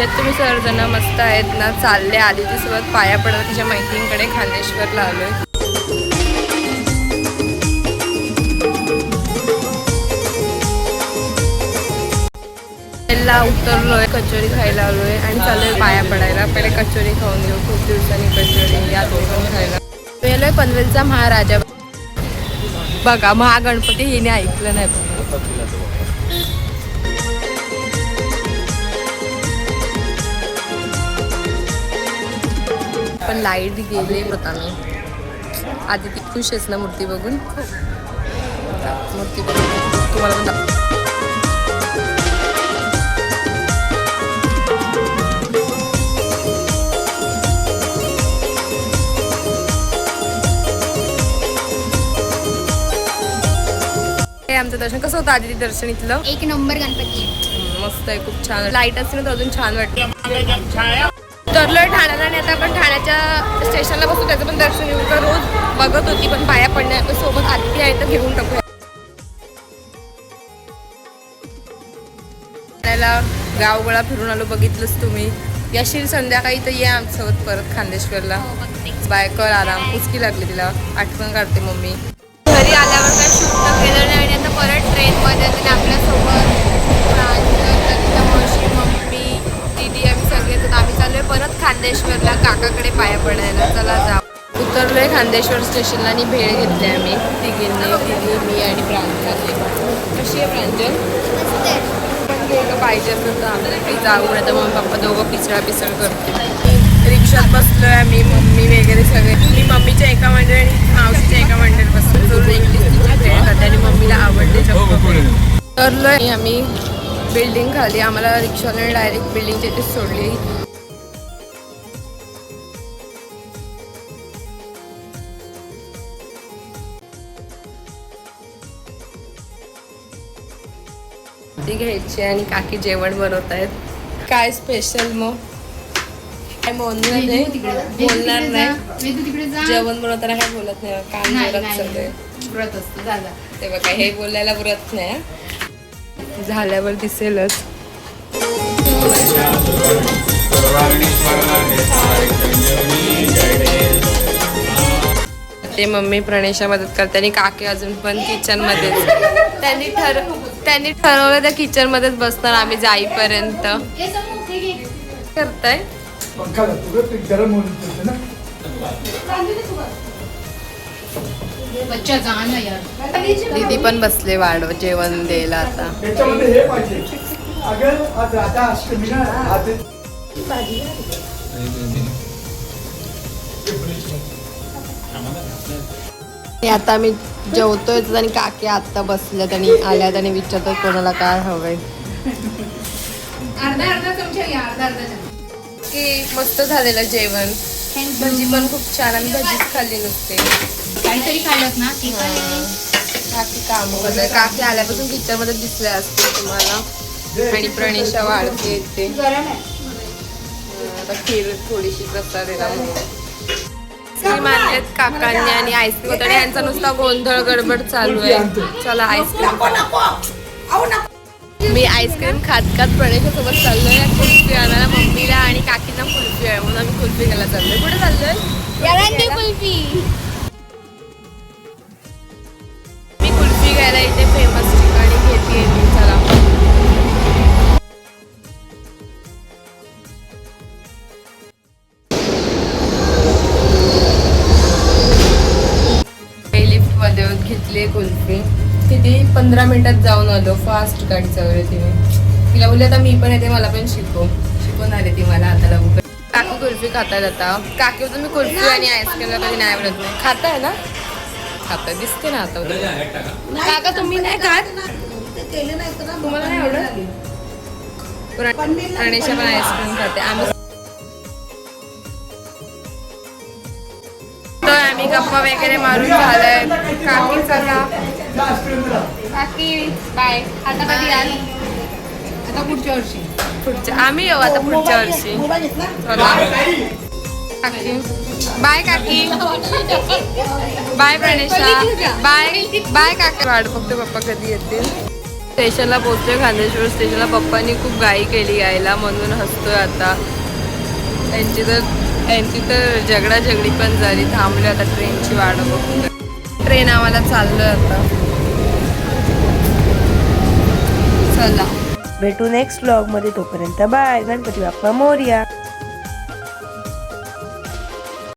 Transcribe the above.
जण मस्त आहेत ना चालले आधीची सोबत पाया पडत तिच्या मैत्रिणीकडे खांदेश्वरला आहे ला उतरलोय कचोरी खायला आलोय आणि चाललोय पाया पडायला. पहिले कचोरी खाऊन घेऊ. खूप दिवसांनी कचोरी या दोन खायला. गेलोय पनवेलचा महाराजा. बघा महागणपती हिने ऐकलं नाही. पण लाइट गेले. होता मी आधी ती खुश आहेस ना मूर्ती बघून? मूर्ती बघून. तुम्हाला पण आमचं दर्शन. कसं होतं आधी दर्शन इथलं? एक नंबर गणपती. मस्त आहे खूप छान लाइट असते ना तर अजून छान वाटतं. तरलोय ठाण्याला आणि आता आपण ठाण्याच्या स्टेशनला बसू त्याचं पण दर्शन घेऊ का रोज बघत होती पण पाया पडण्या सोबत आरती आहे तर घेऊन टाकूया. ठाण्याला गावगळा फिरून आलो बघितलंच तुम्ही. यशील संध्याकाळी तर ये आमच्यासोबत परत खांदेश्वरला हो बायकर आराम पुचकी लागली तिला. आठवण काढते मम्मी. घरी आल्यावर काय शूट तर केलं नाही आणि आता परत ट्रेनमध्ये आपल्यासोबत. खांदेश्वरला काकाकडे पाया पडायला. चला जा. उतरलोय खांदेश्वर स्टेशनला आणि भेळ घेतली आम्ही. तिघींनी तिघी मी आणि प्रांजल. कशी आहे प्रांजल? पण पाहिजे असेल तर आम्हाला काही जाऊ नाही तर मग पप्पा दोघं पिसळा पिसळ करते रिक्षात बसलोय आम्ही मम्मी वगैरे सगळे. मी मम्मीच्या एका मंडळ आणि मावशीच्या एका मंडळ बसलो दोन इंग्लिश ट्रेन खाते आणि मम्मीला आवडते तरलोय आम्ही बिल्डिंग खाली. आम्हाला रिक्षाने डायरेक्ट बिल्डिंगच्या इथे सोडली. ती घ्यायची आणि काकी जेवण बनवत आहेत. काय स्पेशल मग? काय बोलणार नाही. बोलणार नाही. जेवण बनवताना काय बोलत नाही. काम नाही, सगळे. व्रत असतं. ते बघा हे बोलायला पुरत नाही. झाल्यावर दिसेलच. ते मम्मी प्रणेशा मदत करते आणि काकी अजून पण किचनमध्ये त्यांनी ठर त्यांनी ठरवलं त्या किचन मध्येच बसणार आम्ही जाईपर्यंत. करताय? दीदी पण बसले वाढ जेवण द्यायला आता. आता आम्ही जेवतोय आणि काकी आता बसल्यात आणि आल्यात आणि विचारतात कोणाला काय हवंय. अर्धा अर्धा चमचा घ्या अर्धा अर्धा चमचा. की मस्त झालेलं जेवण. भजी पण खूप छान आम्ही भजीच खाल्ली नुसते. काहीतरी खाल्लंत ना ती खाल्ली काकी काम करताय काकी आल्यापासून पिक्चरमध्ये दिसले असते तुम्हाला. आणि प्रणेशा वाढते ते आता खीर थोडीशी प्रसाद आईस्क्रीम आणलेत काकांनी आणि आईस्क्रीम होतं आणि यांचा नुसता गोंधळ गडबड चालू आहे. चला आईस्क्रीम. मी आईस्क्रीम खात खात प्रणेशासोबत चाललोय. कुल्फी आणायला मम्मीला आणि काकींना कुल्फी आहे म्हणून आम्ही कुल्फी घ्यायला चाललोय. कुठे चाललोय? कुल्फी. घेतली आहे कुल्फी किती? पंधरा मिनिटात जाऊन आलो. फास्ट गाडी चालवली तिने. तिला बोलले आता मी पण येते मला पण शिकव. शिकवणार आहे ती मला आता लवकर. काकू कुल्फी खातात आता. काकी होतं मी कुल्फी आणि आईस्क्रीमला कधी नाही आवडत. नाही खाताय ना? खाता दिसते ना आता. उद्या. काका तुम्ही नाही खात? तुम्हाला नाही आवडत? प्रणेशा पण आईस्क्रीम खाते. आम्ही तर आम्ही गप्पा वगैरे मारून झालाय. बाय. आता कधी याल आता पुढच्या वर्षी. पुढच्या आम्ही येऊ आता पुढच्या वर्षी. काकी. बाय काकी. बाय प्रणेशा बाय बाय काकी. वाट बघते पप्पा कधी येतील. स्टेशनला पोहोचतोय खांदेश्वर स्टेशनला पप्पांनी खूप घाई केली यायला म्हणून हसतोय आता. त्यांची तर त्यांची तर झगडा झगडी पण झाली. थांबले आता ट्रेनची वाट बघून ट्रेन आम्हाला चाललोय आता. चला भेटू नेक्स्ट ब्लॉगमध्ये तोपर्यंत बाय. गणपती बाप्पा मोर्या.